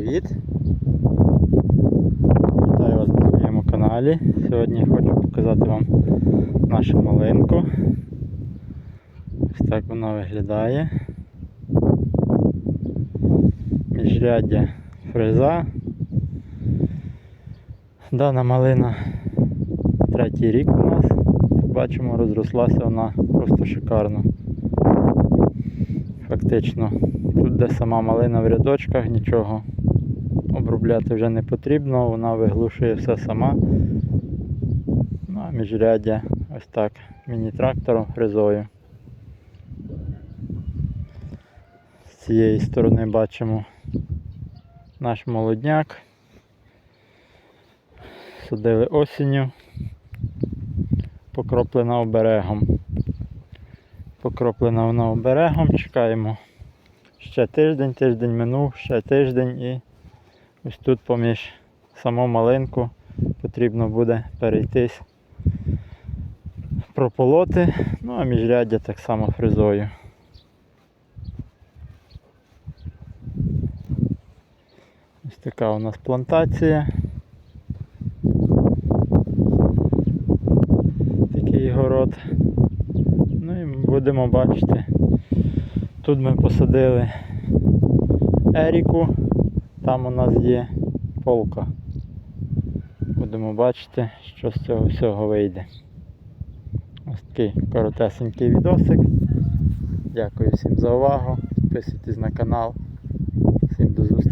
привіт! Вітаю вас на своєму каналі. Сьогодні хочу показати вам нашу малинку. Ось так вона виглядає. Міжряддя фреза. Дана малина третій рік у нас. Як бачимо, розрослася вона просто шикарно. Фактично, тут де сама малина в рядочках, нічого обробляти вже не потрібно, вона виглушує все сама. Ну а міжряддя ось так міні-трактором фрезою. З цієї сторони бачимо наш молодняк. Садили осінню, покроплена оберегом. Покроплена вона оберегом, чекаємо ще тиждень, тиждень минув, ще тиждень і ось тут поміж саму малинку потрібно буде перейтись, прополоти, ну а міжряддя так само фрезою. Ось така у нас плантація. Такий город. Ну і будемо бачити. Тут ми посадили Еріку, там у нас є полка. Будемо бачити, що з цього всього вийде. Ось такий коротесенький відосик. Дякую всім за увагу. Підписуйтесь на канал. Всім до зустрічі.